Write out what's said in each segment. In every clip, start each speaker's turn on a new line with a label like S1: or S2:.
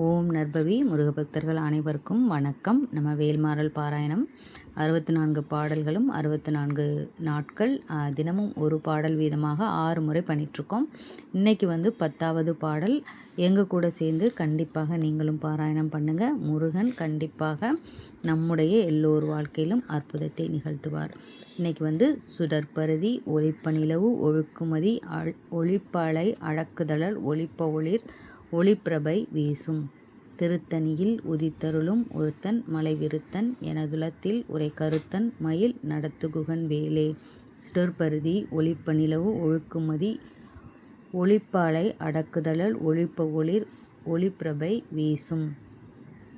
S1: ஓம் நர்பவி முருகபக்தர்கள் அனைவருக்கும் வணக்கம். நம்ம வேல்மாறல் பாராயணம். அறுபத்தி நான்கு பாடல்களும் அறுபத்தி நான்கு நாட்கள் தினமும் ஒரு பாடல் வீதமாக ஆறு முறை பண்ணிகிட்ருக்கோம் இன்றைக்கி வந்து பத்தாவது பாடல். எங்கள் கூட சேர்ந்து கண்டிப்பாக நீங்களும் பாராயணம் பண்ணுங்கள் முருகன் கண்டிப்பாக நம்முடைய எல்லோர் வாழ்க்கையிலும் அற்புதத்தை நிகழ்த்துவார். இன்றைக்கி வந்து சுடற்பருதி ஒளிப்ப ஒழுக்குமதி ஒழுக்குமதி ஒளிப்பாலை அடக்குதழல் ஒளிப்ப ஒளிர் ஒளிப்பிரபை வீசும். திருத்தணியில் உதித்தருளும் ஒருத்தன் மலைவிருத்தன் எனதுலத்தில் உரை கருத்தன் மயில் நடத்துகுகன் வேலே. சுடற்பருதி ஒளிப்ப நிலவு ஒழுக்குமதி ஒளிப்பாலை அடக்குதழல் ஒளிப்ப ஒளிர் ஒளிப்பிரபை வீசும்.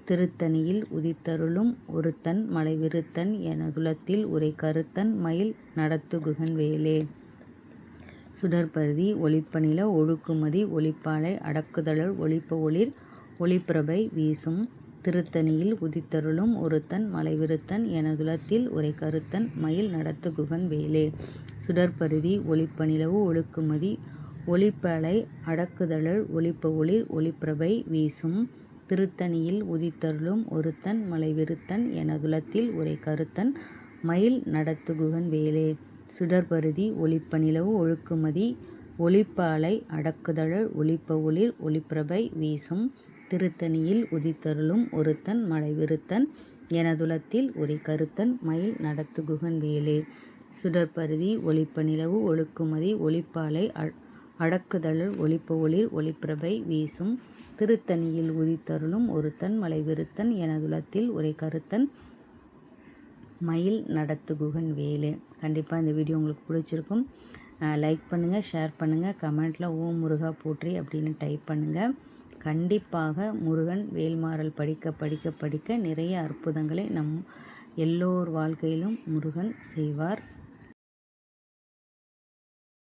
S1: திருத்தணியில் உதித்தருளும் ஒருத்தன் மலைவிருத்தன் எனதுலத்தில் உரை கருத்தன் மயில் நடத்துகுகன் வேலே. சுடற்பருதி ஒளிப்பநில ஒழுக்குமதி ஒளிப்பாலை அடக்குதழல் ஒளிப்ப ஒளிர் ஒளிப்பிரபை வீசும். திருத்தணியில் உதித்தருளும் ஒருத்தன் மலைவிருத்தன் எனதுலத்தில் உரை கருத்தன் மயில் நடத்து குகன் வேலே. சுடற்பருதி ஒளிப்பநிலவு ஒழுக்குமதி ஒளிப்பலை அடக்குதழல் ஒளிப்ப ஒளிர் ஒளிப்பிரபை வீசும். திருத்தணியில் உதித்தருளும் ஒருத்தன் மலைவிருத்தன் எனதுலத்தில் உரை கருத்தன் மயில் நடத்துகுகன் வேலே. சுடர்பருதி ஒளிப்ப நிலவு ஒழுக்குமதி ஒளிப்ப அலை அடக்குதழல் ஒளிப்ப ஒளிர் ஒளிப்பிரபை வீசும் திருத்தணியில் உதித்தருளும் ஒருத்தன் மலைவிருத்தன் எனதுலத்தில் ஒரு கருத்தன் மயில் நடத்துகுகன் வேலே. சுடற்பருதி ஒளிப்ப நிலவு ஒழுக்குமதி ஒளிப்பாலை அடக்குதழல் ஒளிப்ப ஒளிர் ஒளிப்பிரபை வீசும் திருத்தணியில் உதித்தருளும் ஒருத்தன் மலைவிருத்தன் எனதுலத்தில் ஒரு கருத்தன் மயில் நடத்துகுகன் வேலு. கண்டிப்பாக இந்த வீடியோ உங்களுக்கு பிடிச்சிருக்கும். லைக் பண்ணுங்கள் ஷேர் பண்ணுங்கள் கமெண்ட்டில் ஓ முருகா போற்றி அப்படின்னு டைப் பண்ணுங்கள் கண்டிப்பாக முருகன் வேல்மாறல் படிக்க படிக்க படிக்க நிறைய அற்புதங்களை நம் எல்லோர் வாழ்க்கையிலும் முருகன் செய்வார்.